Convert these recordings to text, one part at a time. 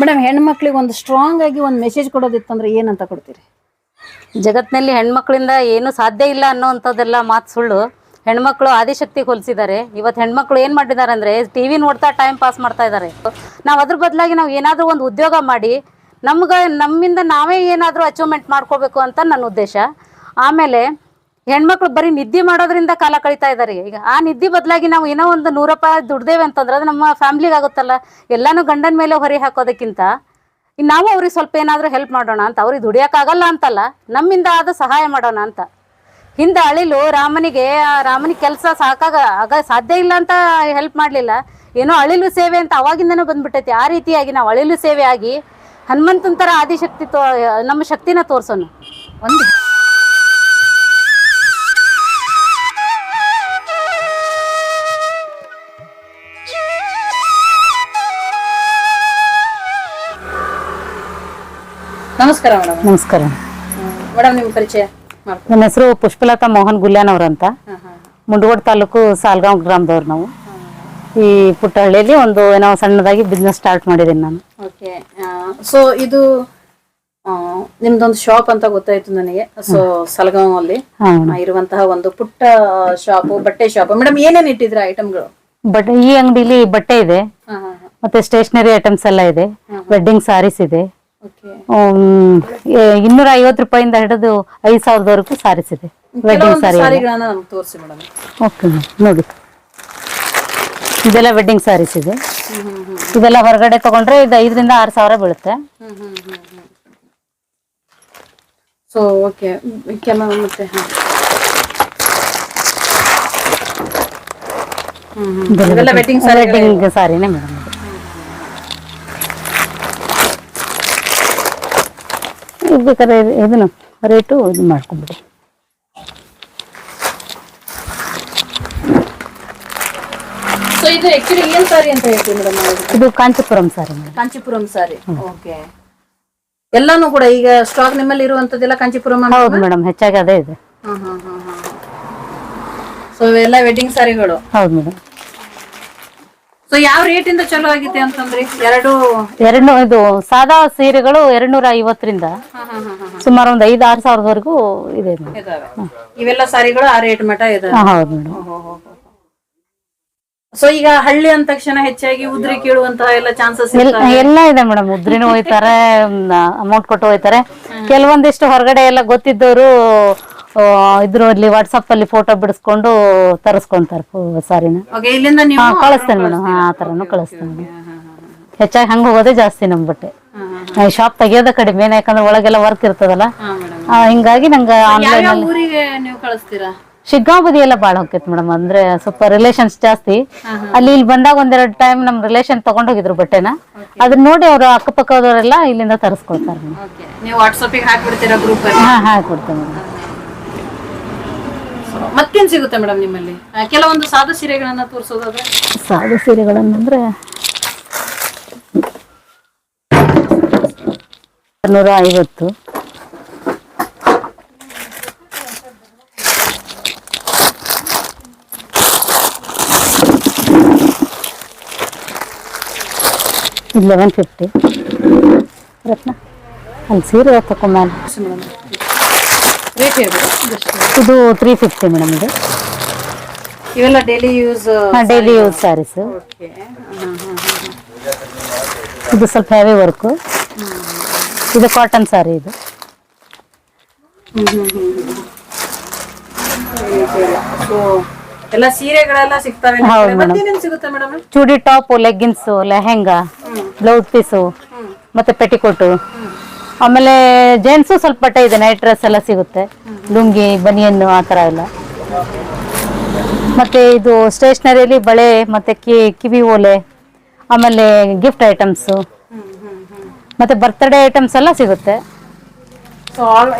Madam ಹೆಣ್ಮಕ್ಳಿಗೆ ಒಂದು strong ಆಗಿ ಒಂದು ಮೆಸೇಜ್ ಕೊಡೋದಿತ್ತಂದ್ರೆ ಏನಂತ ಕೊಡ್ತೀರಿ? ಜಗತ್ತಿನಲ್ಲಿ ಹೆಣ್ಮಕ್ಳಿಂದ ಏನು ಸಾಧ್ಯ ಇಲ್ಲ ಅನ್ನೋವಂಥದ್ದೆಲ್ಲ ಮಾತು ಸುಳ್ಳು. ಹೆಣ್ಮಕ್ಳು ಆದಿಶಕ್ತಿ ಹೋಲಿಸಿದ್ದಾರೆ. ಇವತ್ತು ಹೆಣ್ಮಕ್ಳು ಏನು ಮಾಡಿದ್ದಾರೆ ಅಂದರೆ ಟಿ ವಿ ನೋಡ್ತಾ ಟೈಮ್ ಪಾಸ್ ಮಾಡ್ತಾ ಇದ್ದಾರೆ. ನಾವು ಅದ್ರ ಬದಲಾಗಿ ನಾವು ಏನಾದರೂ ಒಂದು ಉದ್ಯೋಗ ಮಾಡಿ ನಮ್ಗೆ ನಮ್ಮಿಂದ ನಾವೇ ಏನಾದರೂ ಅಚೀವ್ಮೆಂಟ್ ಮಾಡ್ಕೋಬೇಕು ಅಂತ ನನ್ನ ಉದ್ದೇಶ. ಆಮೇಲೆ ಹೆಣ್ಮಕ್ಳು ಬರೀ ನಿದ್ದೆ ಮಾಡೋದ್ರಿಂದ ಕಾಲ ಕಳೀತಾ ಇದ್ದಾರೆ ಈಗ ಆ ನಿದ್ದೆ ಬದಲಾಗಿ ನಾವು ಏನೋ ಒಂದು ನೂರು ರೂಪಾಯಿ ದುಡ್ದೇವೆ ಅಂತಂದ್ರೆ ಅದು ನಮ್ಮ ಫ್ಯಾಮ್ಲಿಗೆ ಆಗುತ್ತಲ್ಲ. ಎಲ್ಲಾನು ಗಂಡನ ಮೇಲೆ ಹೊರೆ ಹಾಕೋದಕ್ಕಿಂತ ನಾವು ಅವ್ರಿಗೆ ಸ್ವಲ್ಪ ಏನಾದರೂ ಹೆಲ್ಪ್ ಮಾಡೋಣ ಅಂತ. ಅವ್ರಿಗೆ ದುಡಿಯೋಕ್ಕಾಗಲ್ಲ ಅಂತಲ್ಲ, ನಮ್ಮಿಂದ ಆದ ಸಹಾಯ ಮಾಡೋಣ ಅಂತ. ಹಿಂದೆ ಅಳಿಲು ರಾಮನಿಗೆ ರಾಮನಿಗೆ ಕೆಲಸ ಸಾಕಾಗ, ಆಗ ಸಾಧ್ಯ ಇಲ್ಲ ಅಂತ ಹೆಲ್ಪ್ ಮಾಡಲಿಲ್ಲ. ಏನೋ ಅಳಿಲು ಸೇವೆ ಅಂತ ಅವಾಗಿಂದನೂ ಬಂದ್ಬಿಟ್ಟೈತಿ. ಆ ರೀತಿಯಾಗಿ ನಾವು ಅಳಿಲು ಸೇವೆ ಆಗಿ ಹನುಮಂತನ ಥರ ಆದಿಶಕ್ತಿ ತೋ, ನಮ್ಮ ಶಕ್ತಿನ ತೋರ್ಸೋಣ. ಒಂದು. ನಮಸ್ಕಾರ ಮೇಡಮ್ ನಮಸ್ಕಾರ. ಮೇಡಮ್ ನಿಮ್ಮ ಪರಿಚಯ ಮಾಡ್ಕೊ. ನನ್ನ ಹೆಸರು ಪುಷ್ಪಲತಾ ಮೋಹನ್ ಗುಲ್ಯಾನ್ ಹಾಂ ಹಾಂ ಮುಂಡಗೋಡ್ ತಾಲೂಕು ಸಾಲ್ಗಾಂವ್ ಗ್ರಾಮದವ್ರು ನಾವು. ಈ ಪುಟ್ಟಹಳ್ಳಿಯಲ್ಲಿ ಒಂದು ಏನೋ ಸಣ್ಣದಾಗಿ ಬಿಸ್ನೆಸ್ ಸ್ಟಾರ್ಟ್ ಮಾಡಿದ್ದೀನಿ ನಾನು. ಓಕೆ ಸೊ ಇದು ಆ, ನಿಮ್ದೊಂದು ಶಾಪ್ ಅಂತ ಗೊತ್ತಾಯ್ತು ನನಗೆ. ಸೊ ಸಲಗಾಂವ್ ಅಲ್ಲಿ ಹಾ ಆ, ಇರುವಂತಹ ಒಂದು ಪುಟ್ಟ ಶಾಪ್ ಬಟ್ಟೆ ಶಾಪ್ ಮೇಡಮ್ ಏನೇನ್ ಇಟ್ಟಿದ್ರ ಐಟಮ್ಗಳು ಬಟ್ ಈ ಅಂಗಡಿಲಿ ಬಟ್ಟೆ ಇದೆ. ಮತ್ತೆ ಸ್ಟೇಷನರಿ ಐಟಮ್ಸ್ ಎಲ್ಲ ಇದೆ. ವೆಡ್ಡಿಂಗ್ ಸಾರೀಸ್ ಇದೆ. ಇನ್ನೂರ ಐವತ್ತು ರೂಪಾಯಿಂದ ಹಿಡಿದು ಐದು ಸಾವಿರದವರೆಗೂ ಸಾರೀಸ್ ಇದೆ ವೆಡ್ಡಿಂಗ್ ಸಾರಿ ಸಾರಿಗಳನ್ನ ನಮ್ಗೆ ತೋರಿಸಿ ಮೇಡಮ್. ಓಕೆ ನೋಡಿ. ಇದೆಲ್ಲ ವೆಡ್ಡಿಂಗ್ ಸಾರೀಸ್ ಇದೆ. ಇದೆಲ್ಲ ಹೊರಗಡೆ ತಗೊಂಡ್ರೆ ಇದು ಐದರಿಂದ ಆರು ಸಾವಿರ ಬೀಳುತ್ತೆ. ಸೊ ಓಕೆ ಕೆಲವು ಮತ್ತೆ ಹಾ. ಹ್ಮ್, ಹ್ಮ್. ಇವೆಲ್ಲ ವೆಡ್ಡಿಂಗ್ ಸಾರಿ ವೆಡ್ಡಿಂಗ್ ಸಾರಿನೇ ಮೇಡಮ್ ಇದು ಬೇಕಾದ್ರೆ ಇದು- ಇದನ್ನು ರೇಟು ಇದು ಮಾಡ್ಕೊಂಬಿಡಿ. ಇದು ಕಾಂಚಿಪುರಂ ಏನ್ ಸಾರಿ ಕಾಂಚೀಪುರಂ ಸಾರಿ ಓಕೆ ಎಲ್ಲಾನು ಕೂಡ ಈಗ ಸ್ಟಾಕ್ ನಿಮ್ಮಲ್ಲಿ ಇರುವಂತದ್ದೆಲ್ಲ ಕಾಂಚಿಪುರಂ ಹೌದು ಮೇಡಮ್ ಹೆಚ್ಚಾಗಿ ಅದೇ ಇದೆ. ಸೊ ಇವೆಲ್ಲ ವೆಡ್ಡಿಂಗ್ ಸಾರಿಗಳು ಹೌದು ಮೇಡಮ್ ಸೊ ಯಾವ ರೇಟ್ ಇಂದ ಚಲೋ ಆಗಿದೆ ಅಂತಂದ್ರಿ? ಎರಡು ಎರಡು ಇದು ಸಾದಾ ಸೀರೆಗಳು ಎರಡ್ನೂರ ಐವತ್ತರಿಂದ ಸುಮಾರು ಒಂದ್ ಐದ್ ಆರ್ ಸಾವಿರದವರೆಗೂ ಇದೆ ಮೇಡಮ್. ಇದಾವೆ. ಇವೆಲ್ಲ ಸಾರಿಗಳು ಆ ರೇಟ್ ಮಟ ಇದೆ ಹಾಂ ಹೌದು ಮೇಡಮ್. ಸೊ ಈಗ ಹಳ್ಳಿ ಅಂದ ತಕ್ಷಣ ಹೆಚ್ಚಾಗಿ ಉದ್ರಿ ಕೀಳುವಂತಹ ಎಲ್ಲ ಚಾನ್ಸಸ್ ಎಲ್ಲ ಎಲ್ಲ ಇದೆ ಮೇಡಮ್. ಉದ್ರಿನ ಹೋಯ್ತಾರೆ ಅಮೌಂಟ್ ಕೊಟ್ಟು ಹೋಯ್ತಾರೆ. ಕೆಲವೊಂದಿಷ್ಟು ಹೊರಗಡೆ ಎಲ್ಲ ಗೊತ್ತಿದ್ದವರು ಇದ್ರಲ್ಲಿ ವಾಟ್ಸಪ್ ಅಲ್ಲಿ ಫೋಟೋ ಬಿಡಿಸ್ಕೊಂಡು ತರಿಸ್ಕೊಂತಾರೆ ಸಾರಿನ. ಇಲ್ಲಿಂದ ನೀವು ಕಳಿಸ್ತೇನೆ ಮೇಡಮ್. ಹಾ ಆ ಥರನೂ ಕಳಿಸ್ತೇನೆ. ಹೆಚ್ಚಾಗಿ ಹಂಗ ಹೋಗೋದೇ ಜಾಸ್ತಿ ನಮ್ ಬಟ್ಟೆ. ಶಾಪ್ ತೆಗಿಯೋದ ಕಡಿಮೆ ಯಾಕಂದ್ರೆ ಒಳಗೆಲ್ಲ ವರ್ಕ್ ಇರ್ತದಲ್ಲ. ಹಿಂಗಾಗಿ ನಂಗೆ ಆನ್ಲೈನ್ ಶಿಗ್ಗಾಂವ್ ಬದಿ ಎಲ್ಲ ಬಾಳ ಹೋಗ್ತೈತಿ ಮೇಡಮ್. ಅಂದ್ರೆ ಸ್ವಲ್ಪ ರಿಲೇಷನ್ಸ್ ಜಾಸ್ತಿ. ಅಲ್ಲಿ ಇಲ್ಲಿ ಬಂದಾಗ ಒಂದೆರಡು ಟೈಮ್ ನಮ್ ರಿಲೇಷನ್ ತಗೊಂಡೋಗಿದ್ರು ಬಟ್ಟೆನ. ಅದನ್ನ ನೋಡಿ ಅವ್ರ ಅಕ್ಕಪಕ್ಕದವರೆಲ್ಲ ಇಲ್ಲಿಂದ ತರಿಸ್ಕೊಳ್ತಾರೆ ಮೇಡಮ್ ಓಕೆ ನೀವು ವಾಟ್ಸಪ್ಪಿಗೆ ಹಾಕ್ಬಿಡ್ತೀರಾ ಗ್ರೂಪ್ ಅಲ್ಲಿ ಹಾ ಹಾಕೊಡ್ತೇವೆ ಮೇಡಮ್ ಸಿಗುತ್ತೆ ಮೇಡಮ್ ನಿಮ್ಮಲ್ಲಿ? ಆ, ಕೆಲವೊಂದು ಸಾಧು ಸೀರೆಗಳನ್ನ ತೋರಿಸೋದಾದ್ರೆ ಸಾಧು ಸೀರೆಗಳನ್ನಂದ್ರೆ ನೂರ ಐವತ್ತು. Eleven fifty Ratna? ಅಲ್ಲಿ ಸೀರೆ ತಕೊಂಬ ರೇಟ್ ಇದು ತ್ರೀ ಫಿಫ್ಟಿ ಮೇಡಮ್ ಇದು. ಇವೆಲ್ಲ daily use daily use sarees ಇದು ಸ್ವಲ್ಪ ಹೆವಿ ವರ್ಕು ಇದು ಕಾಟನ್ ಸ್ಯಾರಿ ಇದು. ಎಲ್ಲ ಸೀರೆಗಳೆಲ್ಲ ಸಿಗ್ತವೆ ಹೌದು madam. ಮತ್ತೇನೇನ್ ಸಿಗುತ್ತೆ madam chudi top leggings lehenga blouse piece ಮತ್ತೆ ಪೆಟಿಕೋಟು ಆಮೇಲೆ ಜೆಂಟ್ಸು ಸ್ವಲ್ಪ ಬಟ್ಟೆ ಇದೆ ನೈಟ್ ಡ್ರೆಸ್ ಎಲ್ಲ ಸಿಗುತ್ತೆ. ಲುಂಗಿ ಬನಿಯನ್ನು ಆ ಥರ ಎಲ್ಲ. ಮತ್ತೆ ಇದು ಸ್ಟೇಷ್ನರಿಯಲ್ಲಿ ಬಳೆ ಮತ್ತೆ ಕಿ ಕಿವಿ ಓಲೆ ಆಮೇಲೆ ಗಿಫ್ಟ್ ಐಟಮ್ಸು ಮತ್ತೆ ಬರ್ತ್ಡೇ ಐಟಮ್ಸ್ ಎಲ್ಲ ಸಿಗುತ್ತೆ.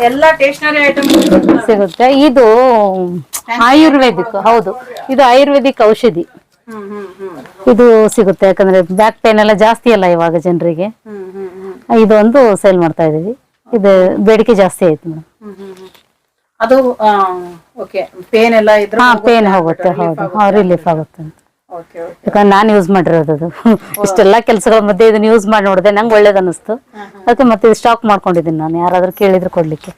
ಎಲ್ಲ ಸ್ಟೇಷನರಿ ಐಟಮ್ಸ್ ಸಿಗುತ್ತೆ. ಇದು ಆಯುರ್ವೇದಿಕ್ ಹೌದು. ಇದು ಆಯುರ್ವೇದಿಕ್ ಔಷಧಿ. ಇದು ಸಿಗುತ್ತೆ ಯಾಕಂದ್ರೆ ಬ್ಯಾಕ್ ಪೇನ್ ಎಲ್ಲ ಜಾಸ್ತಿ ಅಲ್ಲ ಇವಾಗ ಜನರಿಗೆ. ಇದೊಂದು ಸೇಲ್ ಮಾಡ್ತಾ ಇದೀವಿ ಇದು ಬೇಡಿಕೆ ಜಾಸ್ತಿ ಆಯ್ತು ಮೇಡಮ್. ಅದು ಓಕೆ ಪೇನ್ ಎಲ್ಲ ಇದ್ರೆ ಹಾ ಪೇನ್ ಹೋಗುತ್ತೆ ಹೌದು. ರಿಲೀಫ್ ಆಗುತ್ತೆ ಅಂತ. ಯಾಕಂದ್ರೆ ನಾನು ಯೂಸ್ ಮಾಡಿರೋದು ಅದು. ಇಷ್ಟೆಲ್ಲ ಕೆಲಸಗಳ ಮಧ್ಯೆ ಇದನ್ನ ಯೂಸ್ ಮಾಡಿ ನೋಡಿದೆ ನಂಗೆ ಒಳ್ಳೇದು ಅನಿಸ್ತು ಅದಕ್ಕೆ ಮತ್ತೆ ಇದು ಸ್ಟಾಕ್ ಮಾಡ್ಕೊಂಡಿದ್ದೀನಿ ನಾನು. ಯಾರಾದ್ರೂ ಕೇಳಿದ್ರು ಕೊಡ್ಲಿಕ್ಕೆ.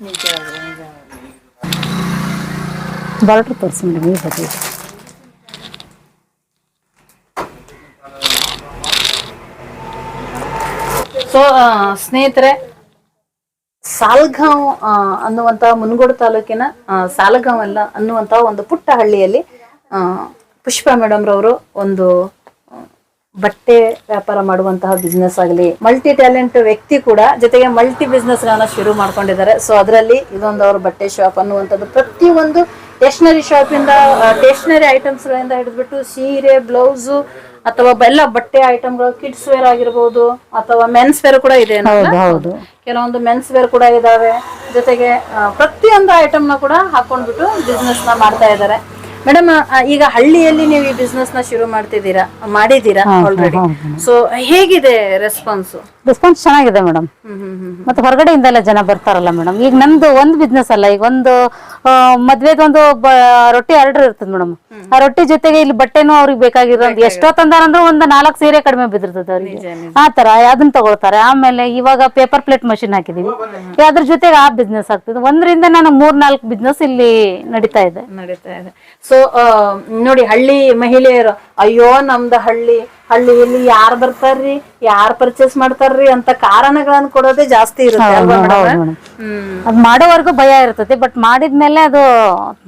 ಬಾರ್ಡ್ರ್ ತೋರಿಸಿ ಮೇಡಮ್ ಈ ಸೊ ಸ್ನೇಹಿತರೆ, ಸಾಲ್ಗಾಂವ್ ಅನ್ನುವಂತಹ ಅನ್ನುವಂತ ಮುನಗೋಡು ತಾಲೂಕಿನ ಸಾಲಗಾಂವ್ ಅಲ್ಲ ಅನ್ನುವಂತಹ ಒಂದು ಪುಟ್ಟ ಹಳ್ಳಿಯಲ್ಲಿ ಪುಷ್ಪ ಮೇಡಮ್ ರವರು ಒಂದು ಬಟ್ಟೆ ವ್ಯಾಪಾರ ಮಾಡುವಂತಹ ಬಿಸ್ನೆಸ್ ಆಗಲಿ ಮಲ್ಟಿ ಟ್ಯಾಲೆಂಟ್ ವ್ಯಕ್ತಿ ಕೂಡ ಜೊತೆಗೆ ಮಲ್ಟಿ ಬಿಸ್ನೆಸ್ ಗಳನ್ನ ಶುರು ಮಾಡ್ಕೊಂಡಿದ್ದಾರೆ. ಸೊ ಅದರಲ್ಲಿ ಇದೊಂದು ಅವ್ರ ಬಟ್ಟೆ ಶಾಪ್ ಅನ್ನುವಂಥದ್ದು ಪ್ರತಿಯೊಂದು ಸ್ಟೇಷನರಿ ಶಾಪ್ ಇಂದ ಸ್ಟೇಷನರಿ ಐಟಮ್ಸ್ ಗಳಿಂದ ಹಿಡಿದ್ಬಿಟ್ಟು ಸೀರೆ ಬ್ಲೌಸು ಅಥವಾ ಎಲ್ಲ ಬಟ್ಟೆ ಐಟಮ್ಗಳು ಕಿಡ್ಸ್ ವೇರ್ ಆಗಿರ್ಬೋದು ಅಥವಾ ಮೆನ್ಸ್ ವೇರ್ ಕೂಡ ಇದೆ ಹೌದು ಕೆಲವೊಂದು ಮೆನ್ಸ್ ವೇರ್ ಕೂಡ ಇದಾವೆ. ಜೊತೆಗೆ ಪ್ರತಿಯೊಂದು ಐಟಮ್ನ ಕೂಡ ಹಾಕೊಂಡ್ಬಿಟ್ಟು ಬಿಸ್ನೆಸ್ನ ಮಾಡ್ತಾ ಇದ್ದಾರೆ ಮೇಡಮ್ ಈಗ ಹಳ್ಳಿಯಲ್ಲಿ ನೀವು ಈ ಬಿಸ್ನೆಸ್ನ ಶುರು ಮಾಡ್ತಿದ್ದೀರಾ ಮಾಡಿದೀರಾ ಆಲ್ರೆಡಿ ಸೊ ಹೇಗಿದೆ ರೆಸ್ಪಾನ್ಸ್ ರೆಸ್ಪಾನ್ಸ್ ಚೆನ್ನಾಗಿದೆ ಮೇಡಮ್ ಮತ್ತೆ ಹೊರಗಡೆಯಿಂದ ಎಲ್ಲ ಜನ ಬರ್ತಾರಲ್ಲ ಮೇಡಮ್ ಈಗ ನಂದು ಒಂದು ಬಿಸ್ನೆಸ್ ಅಲ್ಲ ಈಗ ಒಂದು ಮದ್ವೆದೊಂದು ರೊಟ್ಟಿ ಆರ್ಡರ್ ಇರ್ತದೆ ಮೇಡಮ್ ಆ ರೊಟ್ಟಿ ಜೊತೆಗೆ ಇಲ್ಲಿ ಬಟ್ಟೆನೂ ಅವ್ರಿಗೆ ಬೇಕಾಗಿರೋದು. ಎಷ್ಟೋ ತಂದಾರಂದ್ರೆ ಒಂದು ನಾಲ್ಕು ಸೀರೆ ಕಡಿಮೆ ಬಿದ್ದಿರ್ತದೆ ಅವ್ರಿಗೆ. ಆ ತರ ಅದನ್ನ ತಗೊಳ್ತಾರೆ. ಆಮೇಲೆ ಇವಾಗ ಪೇಪರ್ ಪ್ಲೇಟ್ ಮಷಿನ್ ಹಾಕಿದೀವಿ. ಅದ್ರ ಜೊತೆಗೆ ಆ ಬಿಸ್ನೆಸ್ ಆಗ್ತದೆ. ಒಂದರಿಂದ ನಾನು ಮೂರ್ ನಾಲ್ಕು ಬಿಸ್ನೆಸ್ ಇಲ್ಲಿ ನಡೀತಾ ಇದೆ. ನಡೀತಾ ಇದೆ. ಸೊ ನೋಡಿ ಹಳ್ಳಿ ಮಹಿಳೆಯರು ಅಯ್ಯೋ ನಮ್ದು ಹಳ್ಳಿ ಹಳ್ಳಿಯಲ್ಲಿ ಯಾರು ಬರ್ತಾರ್ರಿ ಯಾರು ಪರ್ಚೇಸ್ ಮಾಡ್ತಾರ್ರಿ ಅಂತ ಕಾರಣಗಳನ್ನ ಕೊಡೋದೇ ಜಾಸ್ತಿ ಇರುತ್ತೆ ಅಲ್ವಾ ಮೇಡಮ್ ಅದ್ ಮಾಡೋವರೆಗೂ ಭಯ ಇರ್ತದೆ ಬಟ್ ಮಾಡಿದ್ಮೇಲೆ ಅದು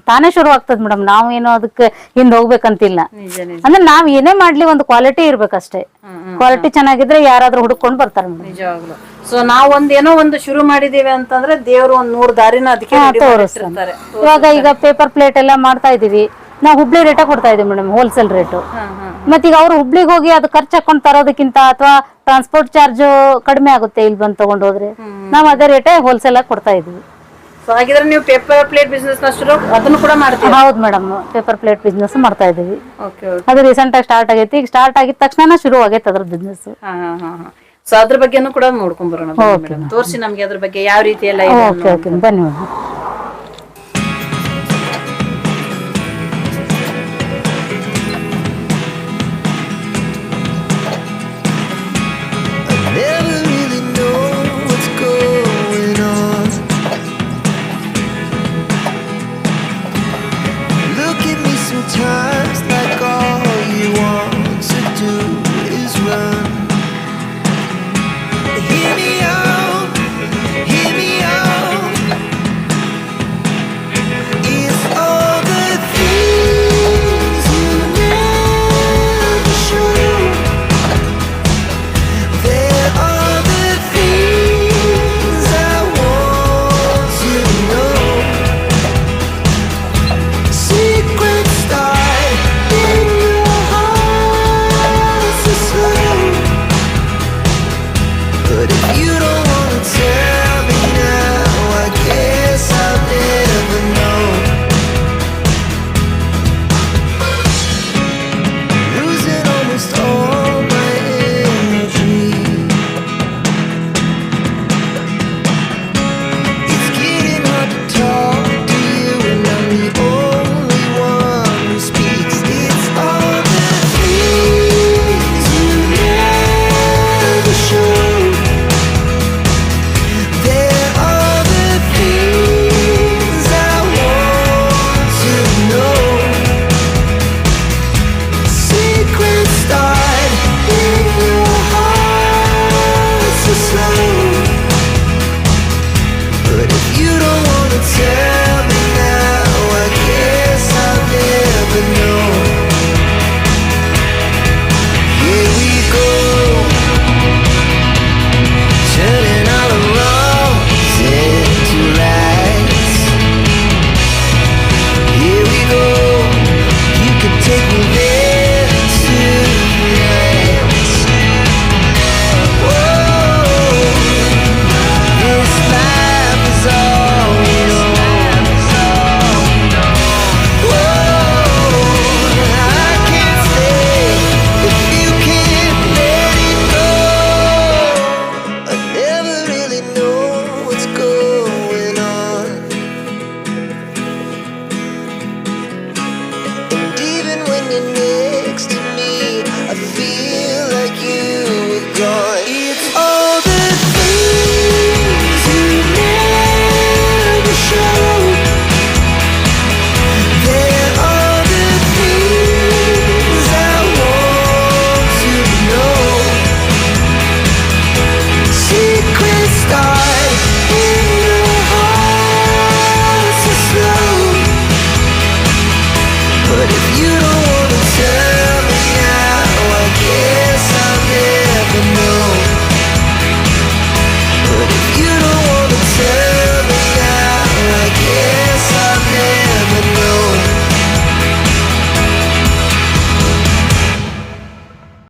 ತಾನೇ ಶುರು ಆಗ್ತದ ಮೇಡಮ್. ನಾವು ಏನೋ ಅದಕ್ಕೆ ಹಿಂದ್ ಹೋಗ್ಬೇಕಂತಿಲ್ಲ. ಅಂದ್ರೆ ನಾವ್ ಏನೇ ಮಾಡ್ಲಿ ಒಂದು ಕ್ವಾಲಿಟಿ ಇರ್ಬೇಕಷ್ಟೇ. ಕ್ವಾಲಿಟಿ ಚೆನ್ನಾಗಿದ್ರೆ ಯಾರಾದ್ರೂ ಹುಡುಕೊಂಡು ಬರ್ತಾರೆ ನಿಜವಾಗ್ಲು. ಸೊ ನಾವ್ ಒಂದ್ ಏನೋ ಒಂದು ಶುರು ಮಾಡಿದೀವಿ ಅಂತಂದ್ರೆ ದೇವ್ರು ಒಂದ್ ನೂರ್ ದಾರಿನ ಅದಕ್ಕೆ. ಇವಾಗ ಈಗ ಪೇಪರ್ ಪ್ಲೇಟ್ ಎಲ್ಲ ಮಾಡ್ತಾ ಇದೀವಿ. ನಾವು ಹುಬ್ಳಿ ರೇಟ ಕೊಡ್ತಾ ಇದೀವಿ ಮೇಡಮ್ ಹೋಲ್ಸೇಲ್ ರೇಟು ಹಾ, ಹಾ. ಮತ್ತೆ ಈಗ ಅವ್ರು ಹುಬ್ಳಿಗೆ ಹೋಗಿ ಅದು ಖರ್ಚು ಹಾಕೊಂಡು ತರೋದಕ್ಕಿಂತ ಅಥವಾ ಟ್ರಾನ್ಸ್ಪೋರ್ಟ್ ಚಾರ್ಜ್ ಕಡಿಮೆ ಆಗುತ್ತೆ ಇಲ್ಲಿ ಬಂದು ತಗೊಂಡು ಹೋದ್ರೆ. ನಾವು ಅದೇ ರೇಟೇ ಹೋಲ್ಸೇಲ್ ಆಗಿ ಕೊಡ್ತಾ ಇದ್ವಿ. ಸೊ ಹಾಗಿದ್ರೆ ನೀವು ಪೇಪರ್ ಪ್ಲೇಟ್ ಬಿಸ್ನೆಸ್ ಶುರು ಅದನ್ನು ಕೂಡ ಮಾಡ್ತೀವಿ ಹೌದು ಮೇಡಮ್ ಪೇಪರ್ ಪ್ಲೇಟ್ ಬಿಸ್ನೆಸ್ ಮಾಡ್ತಾ ಇದೀವಿ ಓಕೆ ಅದು ರೀಸೆಂಟ್ ಆಗಿ ಸ್ಟಾರ್ಟ್ ಆಗೈತಿ. ಈಗ ಸ್ಟಾರ್ಟ್ ಆಗಿದ ತಕ್ಷಣ ಶುರು ಆಗೈತೆ ಅದ್ರ ಬಿಸ್ನೆಸ್ ಹಾ ಹಾ ಹಾ ಸೊ ಅದ್ರ ಬಗ್ಗೆನೂ ಕೂಡ ನೋಡ್ಕೊಂಡ್ ಬರೋಣ ತೋರಿಸಿ ನಮ್ಗೆ ಅದ್ರ ಬಗ್ಗೆ ಯಾವ ರೀತಿ ಎಲ್ಲ ಇದೆ ಓಕೆ ಓಕೆ ಬನ್ನಿ ಮೇಡಮ್